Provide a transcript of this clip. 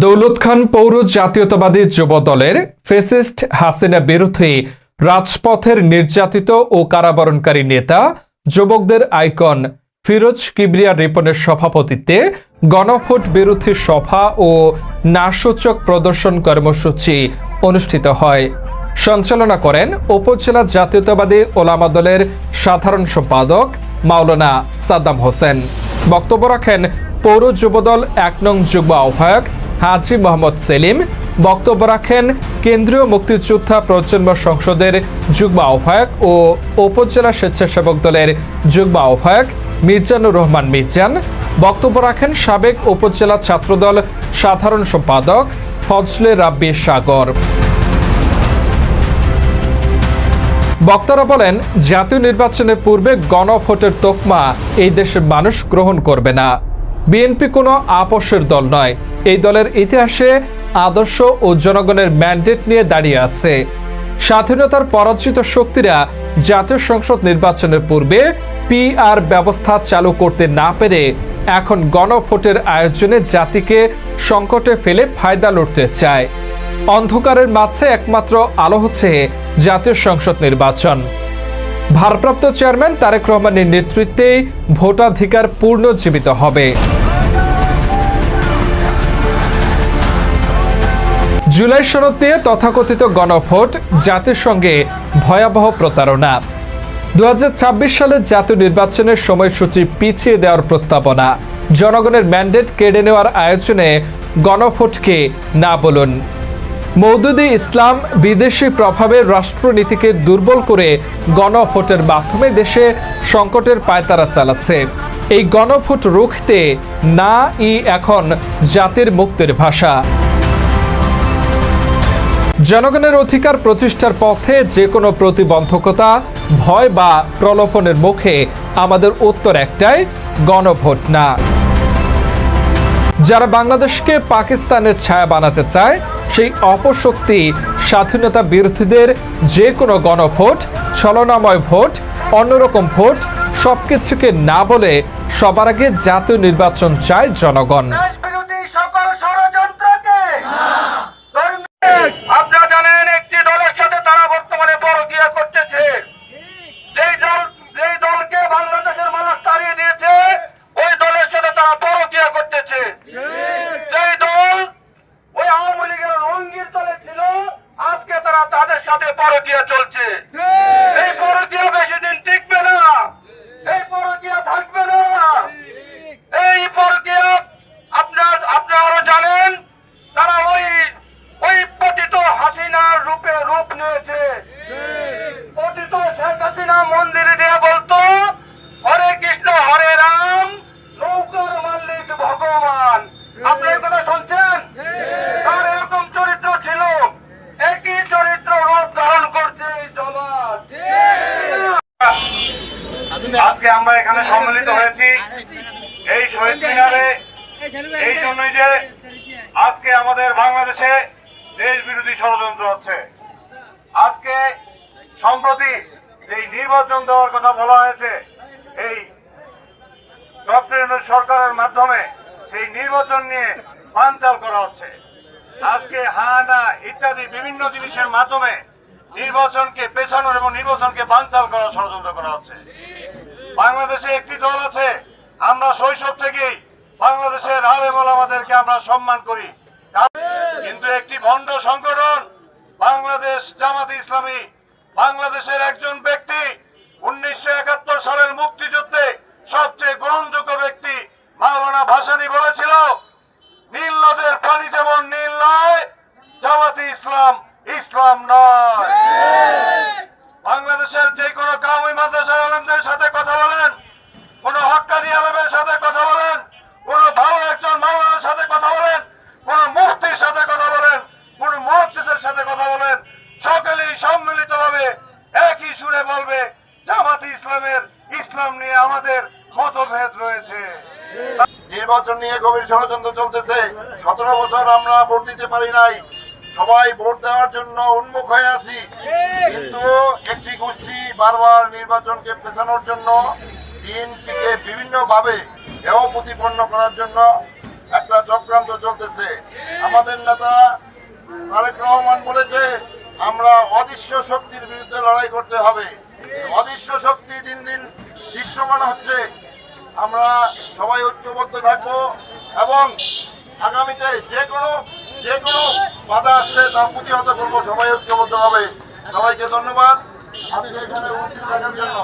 দৌলত খান পৌর জাতীয়তাবাদী যুব দলের ফেসিস্ট হাসিনা বিরুদ্ধে রাজপথের নির্যাতিত ও কারাবরণকারী নেতা, যুবকদের আইকন ফিরোজ কিবরিয়া রিপনের সভাপতিত্বে গণভোট বিরোধী সভা ও নাসূচক প্রদর্শন কর্মসূচি অনুষ্ঠিত হয়। সঞ্চালনা করেন উপজেলা জাতীয়তাবাদী ওলামা দলের সাধারণ সম্পাদক মাওলানা সাদ্দাম হোসেন। বক্তব্য রাখেন পৌর যুবদল এক নং যুগ্ম আহ্বায়ক হাজি মোহাম্মদ সেলিম, বক্তব্য রাখেন কেন্দ্রীয় মুক্তিযোদ্ধা প্রজন্ম সংসদের যুগ্ম আহ্বায়ক ও উপজেলা স্বেচ্ছাসেবক দলের যুগ্ম আহ্বায়ক মির্জানুর রহমান মির্জান বক্তব্য রাখেন সাবেক উপজেলা ছাত্রদল সাধারণ সম্পাদক ফজলে রাব্বি সাগর। বক্তারা বলেন, জাতীয় নির্বাচনের পূর্বে গণভোটের তোকমা এই দেশের মানুষ গ্রহণ করবে না। বিএনপি কোনো আপোষের দল নয়। এই দলের ইতিহাসে আদর্শ ও জনগণের ম্যান্ডেট নিয়ে দাঁড়িয়ে আছে। স্বাধীনতার পরাজিত শক্তিরা জাতীয় সংসদ নির্বাচনের পূর্বে পিআর ব্যবস্থা চালু করতে না পেরে এখন গণভোটের আয়োজনে জাতিকে সংকটে ফেলে ফায়দা লুটতে চায়। অন্ধকারের মাঝে একমাত্র আলো হচ্ছে জাতীয় সংসদ নির্বাচন। ভারপ্রাপ্ত চেয়ারম্যান তারেক রহমানের নেতৃত্বে ভোটাধিকার পুনর্জীবিত হবে। জুলাই সনদ নিয়ে তথাকথিত গণভোট জাতির সঙ্গে ভয়াবহ প্রতারণা। দু সালে জাতীয় নির্বাচনের সময়সূচি পিছিয়ে দেওয়ার প্রস্তাবনা। জনগণের ম্যান্ডেট কেড়ে নেওয়ার আয়োজনে গণভোটকে না বলুন। মৌদুদি ইসলাম বিদেশি প্রভাবে রাষ্ট্রনীতিকে দুর্বল করে গণভোটের মাধ্যমে দেশে সংকটের পায়তারা চালাচ্ছে। এই গণভোট রুখতে না ই এখন জাতির মুক্তির ভাষা। জনগণের অধিকার প্রতিষ্ঠার পথে যে কোনো প্রতিবন্ধকতা, ভয় বা প্রলোভনের মুখে আমাদের উত্তর একটাই, গণভোট না। যারা বাংলাদেশকে পাকিস্তানের ছায়া বানাতে চায় সেই অপশক্তি স্বাধীনতা বিরোধীদের যে কোনো গণভোট, ছলনাময় ভোট, অন্যরকম ভোট সব কিছুকে না বলে সবার আগে জাতীয় নির্বাচন চায় জনগণ দেশ বিরোধী সকল ষড়যন্ত্রকে ধর্মীয়- আপনারা জানেন একটি দলের সাথে তারা বর্তমানে পরকিয়া করতেছে যেই দল যেই দলকে বাংলাদেশের মানুষ তাড়িয়ে দিয়েছে ওই দলের সাথে তারা পরকিয়া করতেছে যেই দল ওই আওয়ামী লীগের রঙ্গির দলে ছিল আজকে তারা তাদের সাথে পরকিয়া চলছে। এই পরকিয়া আজকে আমরা এখানে সম্মিলিত হয়েছি এই শহীদ মিনারে। এই জন্যই যে আজকে আমাদের বাংলাদেশে দেশ বিরোধী ষড়যন্ত্র হচ্ছে। আজকে সম্প্রতি যেই নির্বাচন দেওয়ার কথা বলা হয়েছে, এই ডক্টর সরকারের মাধ্যমে সেই নির্বাচন নিয়ে বানচাল করা হচ্ছে। আজকে হানা ইত্যাদি বিভিন্ন জিনিসের মাধ্যমে নির্বাচনকে পেছানোর এবং নির্বাচনকে বানচাল করার ষড়যন্ত্র করা হচ্ছে। বাংলাদেশে একটি দল আছে, আমরা শৈশব থেকেই বাংলাদেশের আলেমল আমাদেরকে আমরা সম্মান করি। কিন্তু একটি ভণ্ড সংগঠন, বাংলাদেশ জামাত ইসলামী, বাংলাদেশের একজন ব্যক্তি, উনিশশো একাত্তর সালের মুক্তিযুদ্ধে সবচেয়ে গ্রহণযোগ্য ব্যক্তি মাওলানা ভাসানি বলেছিল, নীল নদের পানি যেমন নীল নয়, জামাতি ইসলাম ইসলাম নয়। কাউমি মাদ্রাসার আলমদের সাথে কথা বলেন, কোন হক্কানি আলমের সাথে কথা বলেন, কোন ভালো একজন মাওলানার সাথে কথা বলেন, কোন মুফতির সাথে কথা বলেন, কোন মসজিদের সাথে কথা বলেন, সকলেই সম্মিলিতভাবে একই সুরে বলবে, জামাত ইসলামের ইসলাম নিয়ে আমাদের মতভেদ রয়েছে। নির্বাচন নিয়ে গভীর ষড়যন্ত্র চলতেছে। সতেরো বছর আমরা ভোট দিতে পারি নাই। সবাই ভোট দেওয়ার জন্য উন্মুখ হয়ে আছি। কিন্তু একটি গোষ্ঠী বারবার নির্বাচনকে পেছানোর জন্য বিএনপিকে বিভিন্ন ভাবে এও প্রতিপন্ন করার জন্য একটা চক্রান্ত চলতেছে। আমাদের নেতা তারেক রহমান বলেছে, আমরা অদৃশ্য শক্তির বিরুদ্ধে লড়াই করতে হবে। অদৃশ্য শক্তি দিন দিন দৃশ্যমান হচ্ছে। আমরা সবাই ঐক্যবদ্ধ থাকব এবং আগামীতে যে কোনো যে কোনো বাধা আসলে তা প্রতিহত করব, সবাই ঐক্যবদ্ধভাবে সবাইকে ধন্যবাদ। আজকে এখানে উপস্থিত থাকার জন্য।